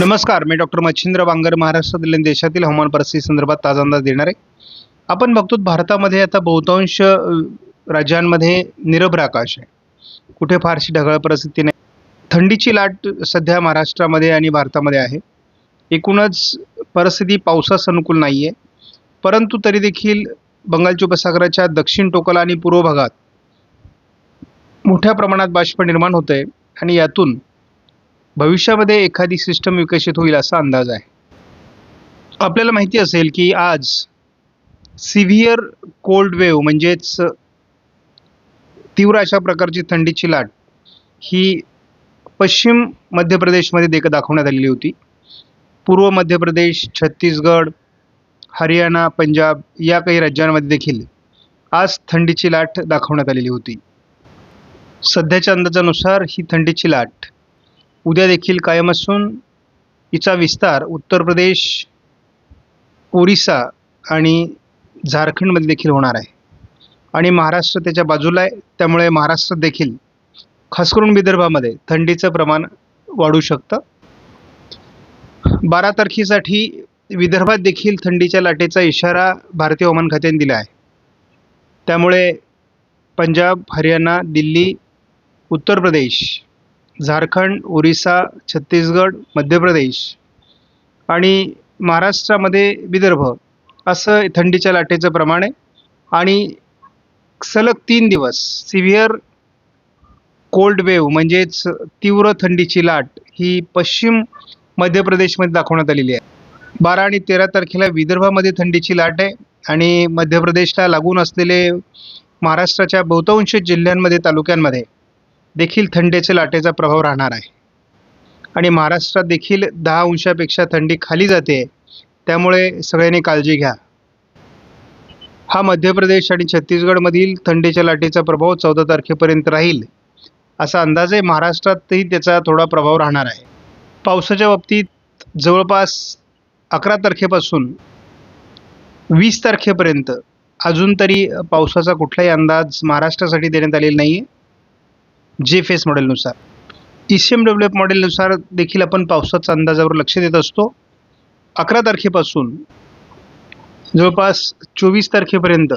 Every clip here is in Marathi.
नमस्कार मी डॉक्टर मच्छिंद्र बांगर महाराष्ट्रातील देशातील हवामान परिस्थिती संदर्भात ताजा अंदाज देणार आहे. आपण बघतो भारतामध्ये आता बहुतांश राज्यांमध्ये निरभ्र आकाश आहे. कुठे फारशी ढगाळ परिस्थिती नाही. थंडीची लाट सध्या महाराष्ट्रामध्ये आणि भारतामध्ये आहे. एकूणच परिस्थिती पावसास अनुकूल नाही आहे परंतु तरी देखील बंगालच्या उपसागराच्या दक्षिण टोकाला आणि पूर्व भागात मोठ्या प्रमाणात बाष्प निर्माण होत आहे आणि यातून भविष्यामध्ये एखादी सिस्टम विकसित होईल असा अंदाज आहे. आपल्याला माहिती असेल की आज सिव्हिअर कोल्ड वेव्ह म्हणजेच तीव्र अशा प्रकारची थंडीची लाट ही पश्चिम मध्य प्रदेशमध्ये देख दाखवण्यात आलेली होती. पूर्व मध्य प्रदेश छत्तीसगड हरियाणा पंजाब या काही राज्यांमध्ये देखील आज थंडीची लाट दाखवण्यात आलेली होती. सध्याच्या अंदाजानुसार ही थंडीची लाट उद्या देखील कायम असून हिचा विस्तार उत्तर प्रदेश ओरिसा आणि झारखंडमध्ये देखील होणार आहे. आणि महाराष्ट्र त्याच्या बाजूला आहे. त्यामुळे महाराष्ट्रात देखील खास करून विदर्भामध्ये थंडीचं प्रमाण वाढू शकतं. बारा तारखेसाठी विदर्भात देखील थंडीच्या लाटेचा इशारा भारतीय हवामान खात्याने दिला आहे. त्यामुळे पंजाब हरियाणा दिल्ली उत्तर प्रदेश झारखंड ओरिसा छत्तीसगड मध्य प्रदेश आणि महाराष्ट्रामध्ये विदर्भ असं थंडीच्या लाटेचं प्रमाण आहे. आणि सलग तीन दिवस सिव्हिअर कोल्ड वेव्ह म्हणजेच तीव्र थंडीची लाट ही पश्चिम मध्य प्रदेशमध्ये दाखवण्यात आलेली आहे. बारा आणि तेरा तारखेला विदर्भामध्ये थंडीची लाट आहे आणि मध्य प्रदेशला लागून असलेले महाराष्ट्राच्या बहुतांश जिल्ह्यांमध्ये तालुक्यांमध्ये देखील थंडीच्या लाटेचा प्रभाव राहणार आहे. आणि महाराष्ट्रात देखील दहा अंशापेक्षा थंडी खाली जाते. त्यामुळे सगळ्यांनी काळजी घ्या. हा मध्य प्रदेश आणि छत्तीसगडमधील थंडीच्या लाटेचा प्रभाव चौदा तारखेपर्यंत राहील. असा अंदाज आहे. महाराष्ट्रातही त्याचा थोडा प्रभाव राहणार आहे. पावसाच्या बाबतीत जवळपास अकरा तारखेपासून वीस तारखेपर्यंत अजून तरी पावसाचा कुठलाही अंदाज महाराष्ट्रासाठी देण्यात आलेला नाही आहे जे फेस मॉडेलनुसार. ई सी एम डेव्हलप मॉडेलनुसार देखील आपण पावसाच्या अंदाजावर लक्ष देत असतो. अकरा तारखेपासून जवळपास चोवीस तारखेपर्यंत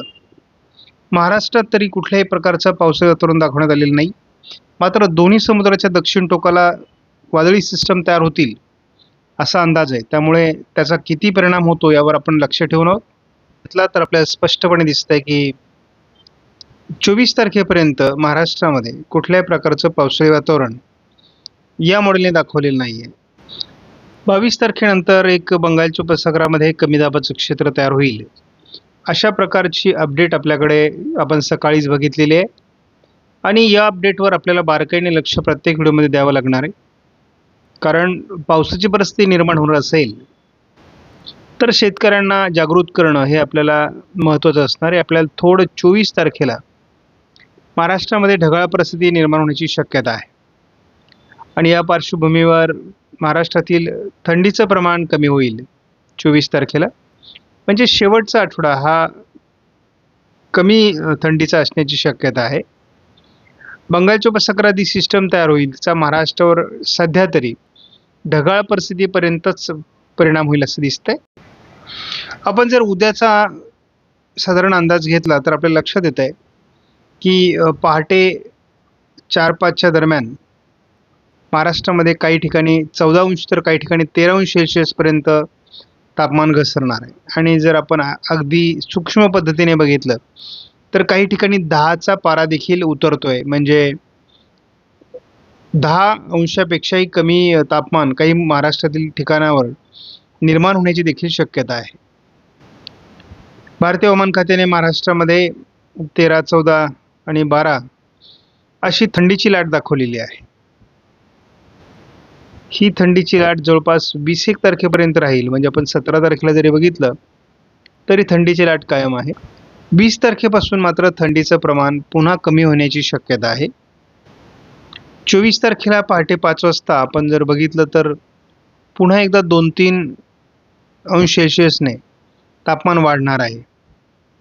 महाराष्ट्रात तरी कुठल्याही प्रकारचा पावसाचं वातावरण दाखवण्यात आलेलं नाही. मात्र दोन्ही समुद्राच्या दक्षिण टोकाला वादळी सिस्टम तयार होतील असा अंदाज आहे. त्यामुळे त्याचा किती परिणाम होतो यावर आपण लक्ष ठेवून आहोत. घेतला तर आपल्याला स्पष्टपणे दिसतं आहे की चोवीस तारखेपर्यंत महाराष्ट्रामध्ये कुठल्याही प्रकारचं पावसाळी वातावरण या मॉडेलने दाखवलेलं नाही आहे बावीस तारखेनंतर एक बंगालच्या उपसागरामध्ये कमी दाबाचं क्षेत्र तयार होईल. अशा प्रकारची अपडेट आपल्याकडे आपण सकाळीच बघितलेली आहे. आणि या अपडेटवर आपल्याला बारकाईने लक्ष प्रत्येक व्हिडिओमध्ये द्यावं लागणार आहे. कारण पावसाची परिस्थिती निर्माण होणार असेल तर शेतकऱ्यांना जागृत करणं हे आपल्याला महत्त्वाचं असणार आहे. आपल्याला थोडं चोवीस तारखेला महाराष्ट्रामध्ये ढगाळ परिस्थिती निर्माण होण्याची शक्यता आहे. आणि या पार्श्वभूमीवर महाराष्ट्रातील थंडीचं प्रमाण कमी होईल चोवीस तारखेला. म्हणजे शेवटचा आठवडा हा कमी थंडीचा असण्याची शक्यता आहे. बंगालच्या उपसागरात सिस्टम तयार होईल तिचा महाराष्ट्रावर सध्या तरी ढगाळ परिस्थितीपर्यंतच परिणाम होईल असं दिसतंय. आपण जर उद्याचा साधारण अंदाज घेतला तर आपल्याला लक्षात येत आहे की पहाटे चार पाचच्या दरम्यान महाराष्ट्रामध्ये काही ठिकाणी चौदा अंश तर काही ठिकाणी तेरा अंश सेल्सिअसपर्यंत तापमान घसरणार आहे. आणि जर आपण अगदी सूक्ष्म पद्धतीने बघितलं तर काही ठिकाणी दहाचा पारा देखील उतरतो आहे म्हणजे दहा अंशापेक्षाही कमी तापमान काही महाराष्ट्रातील ठिकाणावर निर्माण होण्याची देखील शक्यता आहे. भारतीय हवामान खात्याने महाराष्ट्रामध्ये तेरा चौदा आणि बारा अशी थंडीची लाट दाखवलेली आहे. ही थंडीची लाट जवळपास वीस एक तारखेपर्यंत राहील. म्हणजे आपण सतरा तारखेला जरी बघितलं तरी थंडीची लाट कायम आहे. वीस तारखेपासून मात्र थंडीचं प्रमाण पुन्हा कमी होण्याची शक्यता आहे. चोवीस तारखेला पहाटे पाच वाजता आपण जर बघितलं तर पुन्हा एकदा दोन तीन अंश सेल्शियसने तापमान वाढणार आहे.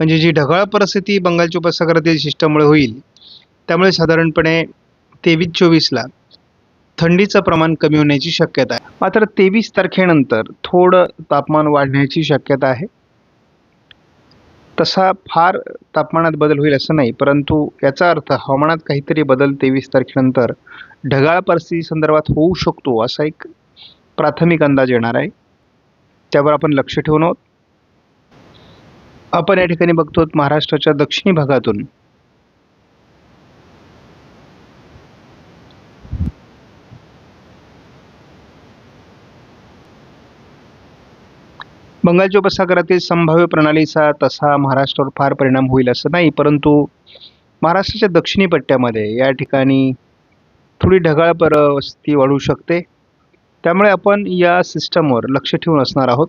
म्हणजे जी ढगाळ परिस्थिती बंगालच्या उपसागरातील शिष्टामुळे होईल त्यामुळे साधारणपणे तेवीस चोवीसला थंडीचं प्रमाण कमी होण्याची शक्यता आहे. मात्र तेवीस तारखेनंतर थोडं तापमान वाढण्याची शक्यता आहे. तसा फार तापमानात बदल होईल असं नाही परंतु याचा अर्थ हवामानात काहीतरी बदल तेवीस तारखेनंतर ढगाळ परिस्थिती संदर्भात होऊ शकतो असा एक प्राथमिक अंदाज येणार आहे. त्यावर आपण लक्ष ठेवून आहोत. आपण या ठिकाणी बघतो महाराष्ट्राच्या दक्षिणी भागातून. बंगालच्या उपसागरातील संभाव्य प्रणालीचा तसा महाराष्ट्रावर फार परिणाम होईल असं नाही परंतु महाराष्ट्राच्या दक्षिणी पट्ट्यामध्ये या ठिकाणी थोडी ढगाळ परिस्थिती वाढू शकते. त्यामुळे आपण या सिस्टमवर लक्ष ठेवून असणार आहोत.